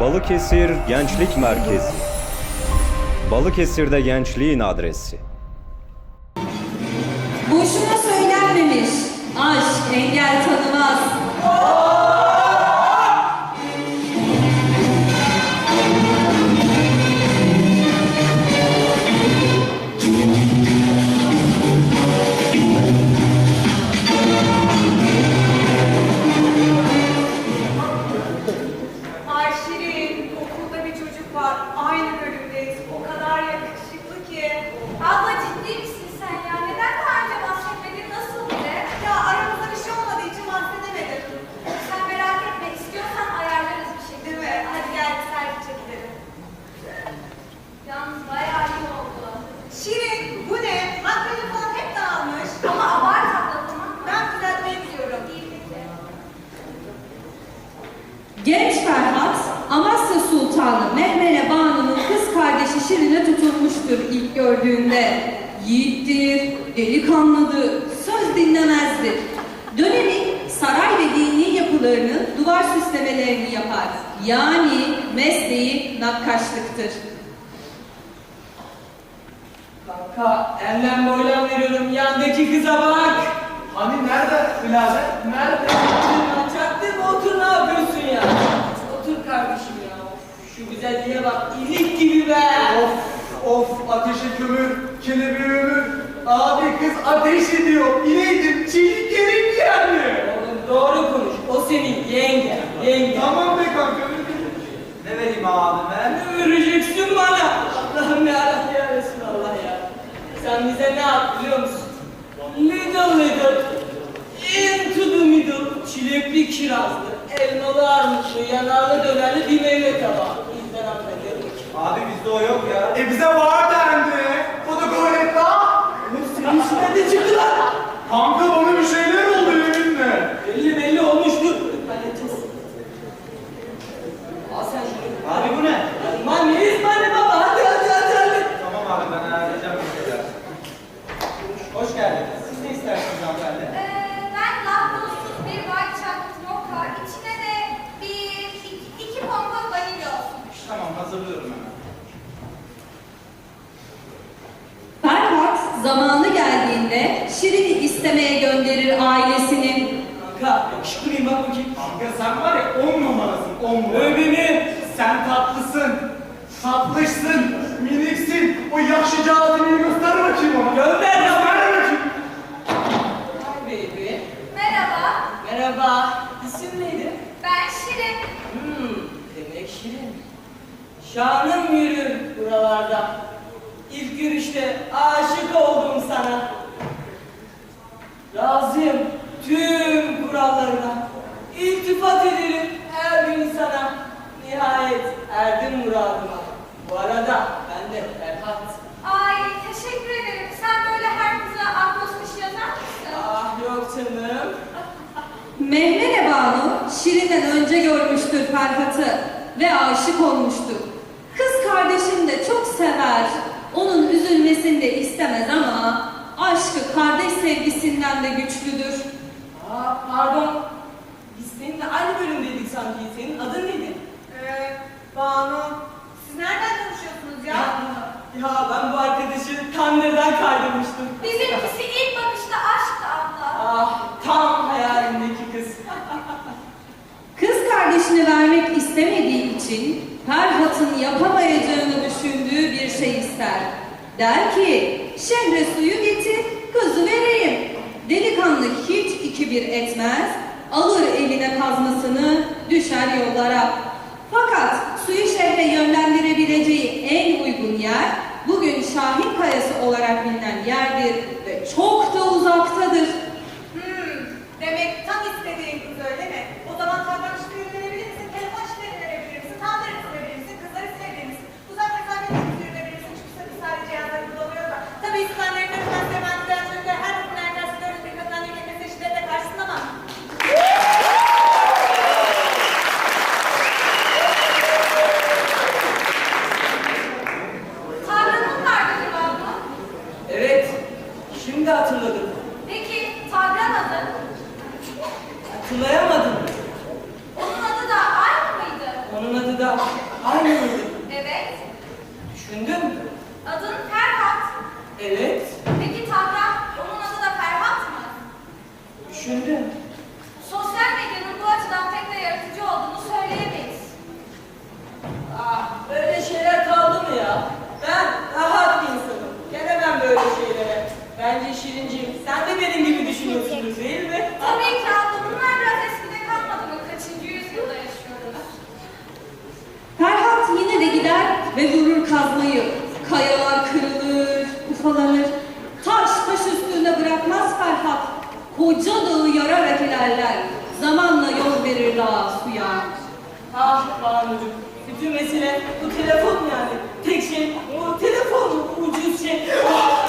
Balıkesir Gençlik Merkezi. Balıkesir'de gençliğin adresi. Boşuna söylenmemiş. Aşk engel tanımaz. Ama abart? Ben düzeltmeyi biliyorum. Genç Ferhat, Amasya Sultanı Mehmene Banu'nun kız kardeşi Şirin'e tutulmuştur ilk gördüğünde. Yiğittir, delikanlıdır, söz dinlemezdir. Dönemin saray ve dini yapılarının duvar süslemelerini yapar. Yani mesleği nakkaşlıktır. Kanka elden boylan veriyorum yandaki kıza bak. Hani nerede birader? Nerede? Çaktırma otur ne yapıyorsun ya? Otur kardeşim ya. Şu güzelliğe bak ilik gibi be. Of of ateşe kömür, kelebeğe ömür. Abi kız ateş ediyor. İneydim çiğlik gerekli yani. Oğlum doğru konuş. O senin yenge. Yenge. Tamam be kanka. Ne vereyim abi ben? Ne vereceksin bana? Allah'ım yarabbim. Sen bize ne yap biliyor musun? Little little. Into the middle. Çilekli kirazlı. Elmalı armutlu, yanarlı dönerli bir meyve tabağı. Bizden affederim. Abi bizde o yok ya. E bize var dendi. O da gayet. Oğlum senin içinden de çıktı lan. Kanka bana bir şeyler oldu yeminle. Belli belli olmuştur. Halledeceğiz. Al sen şunu. Abi bu ne? Aman ne İsmail'e baba hadi hadi hadi hadi. Tamam abi ben ayarlayacağım bir şeyler. Hoş geldiniz. Siz ne istersiniz hanımefendi? Ee, ben laktozsuz bir white chocolate mocha. İçine de bir, iki, iki pompa vanilya olsun. Tamam hazırlıyorum hemen. Ferhat zamanı geldiğinde Şirin'i istemeye gönderir ailesinin. Kanka yakışıklı mıyım bak bakayım. Kanka sen var ya on numarasın on numara. Öv beni. Sen tatlısın. Tatlışsın. Miniksin. O yakışıcı ağzını göster bakayım ona. Gönder ya. Göster bakayım. Hi baby. Merhaba, Merhaba. İsim neydi? ben Şirin. Hmm, demek Şirin. Şanım yürür buralarda. İlk görüşte aşık oldum sana. Razıyım tüm kurallarına. İltifat ederim her bir insana. Nihayet erdim muradıma. Bu arada ben de Ferhat. Ay teşekkür ederim. Sen böyle her kıza akrostiş yazar mısın? Ah yok canım. Mehmene Banu Şirin'den önce görmüştür Ferhat'ı ve aşık olmuştur. Kız kardeşini de çok sever. Onun üzülmesini de istemez ama aşkı kardeş sevgisinden de güçlüdür. Aa pardon. Biz seninle aynı bölümdeydik sanki. Senin adın neydi? Ee, Banu, siz nereden tanışıyorsunuz ya? Ya ben bu arkadaşı Tanrı'dan kaydırmıştım. Bizimkisi ilk bakışta aşktı abla. Ah tam hayalimdeki kız. Kız kardeşini vermek istemediği için Ferhat'ın yapamayacağını düşündüğü bir şey ister. Der ki, şehre suyu getir, kızı vereyim. Delikanlı hiç iki bir etmez, alır eline kazmasını, düşer yollara. Fakat suyu şehre yönlendirebileceği en uygun yer, bugün Şahin Kayası olarak bilinen yerdir ve çok da uzaktadır. Düşündüm. Adın Ferhat. Evet. Peki Tahran, onun adı da Ferhat mı? Düşündüm. Dağa suya. Ah Banucuğum, bütün mesele bu telefon yani. Tek şey o telefon ucuz şey. Ah!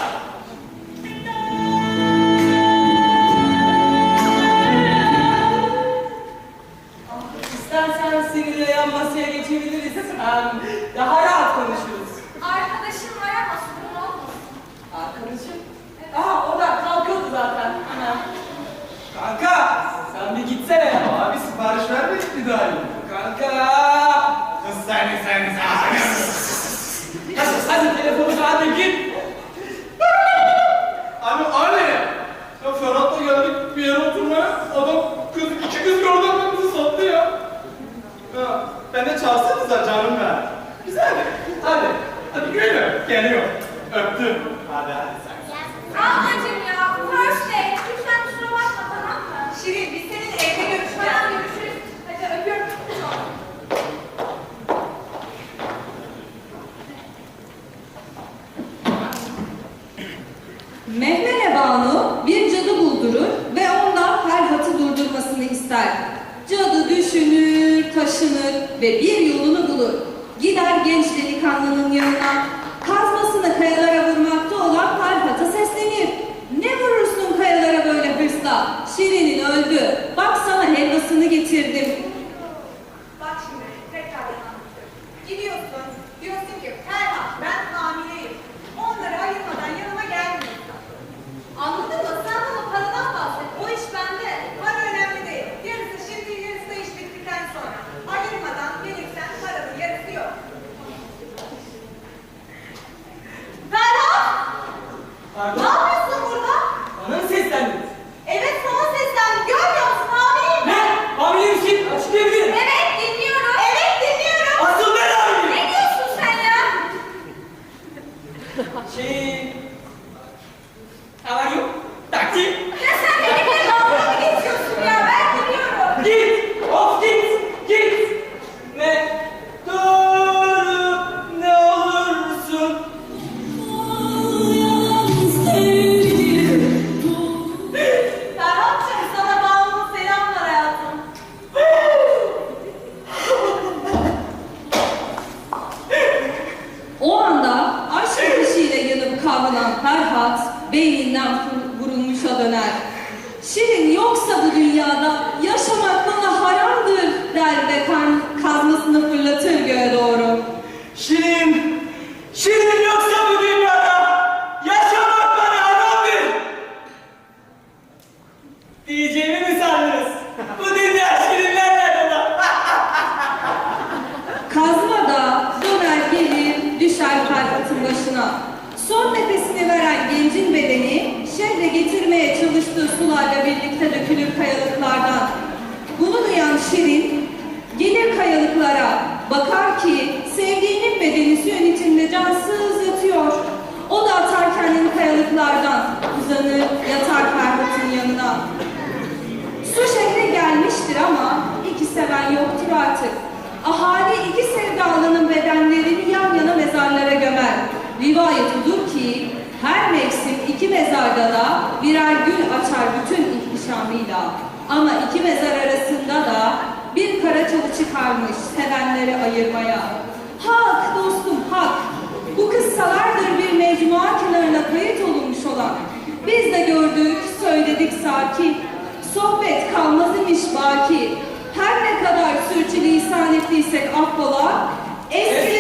İstersen seninle yan masaya geçebiliriz. Hem daha rahat konuşuruz. Arkadaşım var ama sorun olmasın. Arkadaşım? Aa o da kalkıyordu zaten. Hemen. Kanka sen bir gitsene ya. Abi sipariş vermedik mi daha iyi? Kanka. Kız sen sen sen. Hadi, hadi telefonu hadi git. Abi anne. Ya Ferhat'la geldik bir yere oturmaya. Adam kız iki kız gördü ama bizi sattı ya. Ya ben de çalsanıza canım ben. Güzel. Hadi. Hadi gülüm. Geliyor. Öptüm. Hadi hadi sen. Ablacığım ya, first date. Lütfen kusura bakma tamam mı? Şirin biz senin evde görüşeceğiz. Tamam, görüşürüz. Hadi öpüyorum. Mehmene Banu bir cadı buldurur ve ondan Ferhat'ı durdurmasını ister. Cadı taşınır ve bir yolunu bulur. Gider genç delikanlının yanına, kazmasını kayalara vurmakta olan Ferhat'a seslenir. Ne vurursun kayalara böyle hırsla? Şirin'in öldü. Bak sana helvasını getirdim. Ne kavranan Ferhat beyninden vur- vurulmuşa döner. Şirin yoksa bu dünyada yaşamak bana haramdır der ve kazmasını fırlatır göğe doğru. Şirin! Şirin yoksa bu dünyada yaşamak bana haramdır! Diyeceğimi mi sandınız? Bu dünya şirinlerle dolu. Kazma da döner gelir düşer Ferhat'ın başına. Son nefesini veren gencin bedeni şehre çalıştığı sularla birlikte dökülür kayalıklardan. Bunu duyan Şirin gelir kayalıklara bakar ki sevdiğinin bedeni suyun içinde cansız yatıyor. O da atar kendini kayalıklardan uzanır yatar Ferhat'ın yanına. Su şehre gelmiştir ama iki seven yoktur artık. Ahali iki sevdalının bedenlerini yan yana mezarlara gömer. Rivayet odur ki her mevsim iki mezarda da birer gül açar bütün ihtişamıyla. Ama iki mezar arasında da bir kara çalı çıkarmış sevenleri ayırmaya. Hak dostum hak. Bu kıssalardır bir mecmua kenarına kayıt olunmuş olan. Biz de gördük, söyledik sakin. Sohbet kalmaz imiş baki. Her ne kadar sürçülisan ettiysek affola. Eski